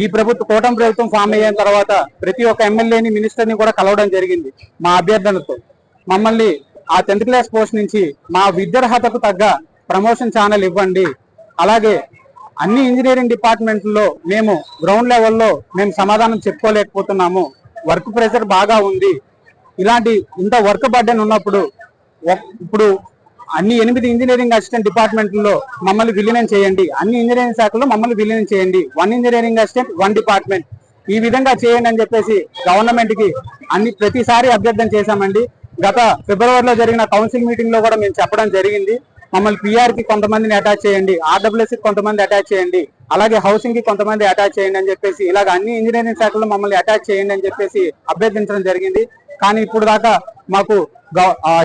ఈ ప్రభుత్వ కూటమి ప్రభుత్వం ఫామ్ అయిన తర్వాత ప్రతి ఒక్క ఎమ్మెల్యేని మినిస్టర్ని కూడా కలవడం జరిగింది మా అభ్యర్థనతో. మమ్మల్ని ఆ టెన్త్ క్లాస్ పోస్ట్ నుంచి మా విద్యార్హతకు తగ్గ ప్రమోషన్ ఛానల్ ఇవ్వండి. అలాగే అన్ని ఇంజనీరింగ్ డిపార్ట్మెంట్లో మేము గ్రౌండ్ లెవెల్లో మేము సమాధానం చెప్పుకోలేకపోతున్నాము. వర్క్ ప్రెషర్ బాగా ఉంది. ఇలాంటి ఇంత వర్క్ బర్డెన్ ఉన్నప్పుడు ఇప్పుడు అన్ని ఎనిమిది ఇంజనీరింగ్ అసిస్టెంట్ డిపార్ట్మెంట్లో మమ్మల్ని విలీనం చేయండి. అన్ని ఇంజనీరింగ్ శాఖలో మమ్మల్ని విలీనం చేయండి. One engineering assistant one department. ఈ విధంగా చేయండి అని చెప్పేసి గవర్నమెంట్కి అన్ని ప్రతిసారి అభ్యర్థన చేశామండి. గత ఫిబ్రవరిలో జరిగిన కౌన్సిల్ మీటింగ్లో కూడా మేము చెప్పడం జరిగింది. మమ్మల్ని పిఆర్కి కొంతమందిని అటాచ్ చేయండి. ఆర్డబ్ల్యూఎస్కి కొంతమంది అటాచ్ చేయండి. అలాగే హౌసింగ్కి కొంతమంది అటాచ్ చేయండి అని చెప్పేసి ఇలాగ అన్ని ఇంజనీరింగ్ శాఖలో మమ్మల్ని అటాచ్ చేయండి అని చెప్పేసి అభ్యర్థించడం జరిగింది. కానీ ఇప్పుడు దాకా మాకు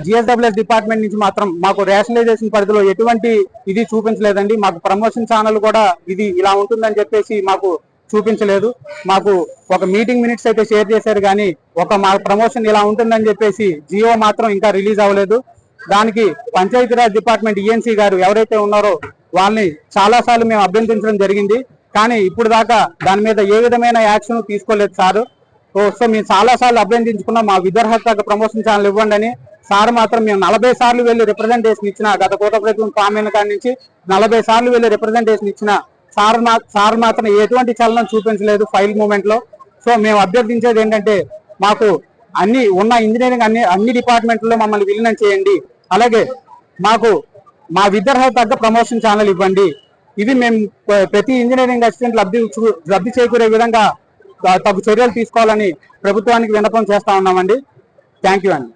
జిఎస్డబ్ల్యూఎస్ డిపార్ట్మెంట్ నుంచి మాత్రం మాకు రేషనలైజేషన్ పరిధిలో ఎటువంటి ఇది చూపించలేదండి. మాకు ప్రమోషన్ ఛానల్ కూడా ఇది ఇలా ఉంటుందని చెప్పేసి మాకు చూపించలేదు. మాకు ఒక మీటింగ్ మినిట్స్ అయితే షేర్ చేశారు కానీ ఒక మా ప్రమోషన్ ఇలా ఉంటుందని చెప్పేసి జియో మాత్రం ఇంకా రిలీజ్ అవ్వలేదు. దానికి పంచాయతీరాజ్ డిపార్ట్మెంట్ ఈఎన్సీ గారు ఎవరైతే ఉన్నారో వాళ్ళని చాలాసార్లు మేము అభ్యర్థించడం జరిగింది. కానీ ఇప్పుడు దాకా దాని మీద ఏ విధమైన యాక్షన్ తీసుకోలేదు సారు. సో సో మేము చాలా సార్లు అభ్యర్థించుకున్నాం మా విద్యార్హత ప్రమోషన్ ఛానల్ ఇవ్వండి అని సార్ మాత్రం మేము నలభై సార్లు వెళ్ళి రిప్రజెంటేషన్ ఇచ్చిన గత కోట ప్రభుత్వం ఫామ్ కాడి నుంచి నలభై సార్లు వెళ్ళి రిప్రజెంటేషన్ ఇచ్చిన సార్ మా- సార్ మాత్రం ఎటువంటి చలనం చూపించలేదు ఫైల్ మూమెంట్లో సో మేము అభ్యర్థించేది ఏంటంటే మాకు అన్ని ఉన్న ఇంజనీరింగ్ అన్ని అన్ని డిపార్ట్మెంట్లో మమ్మల్ని విలీనం చేయండి. అలాగే మాకు మా విద్యార్హ తగ్గ ప్రమోషన్ ఛానల్ ఇవ్వండి. ఇది మేము ప్రతి ఇంజనీరింగ్ అసిస్టెంట్ లబ్ధి లబ్ధి చేకూరే విధంగా తగు చర్యలు తీసుకోవాలని ప్రభుత్వానికి విన్నపం చేస్తా ఉన్నామండి. థ్యాంక్ యూ అండి.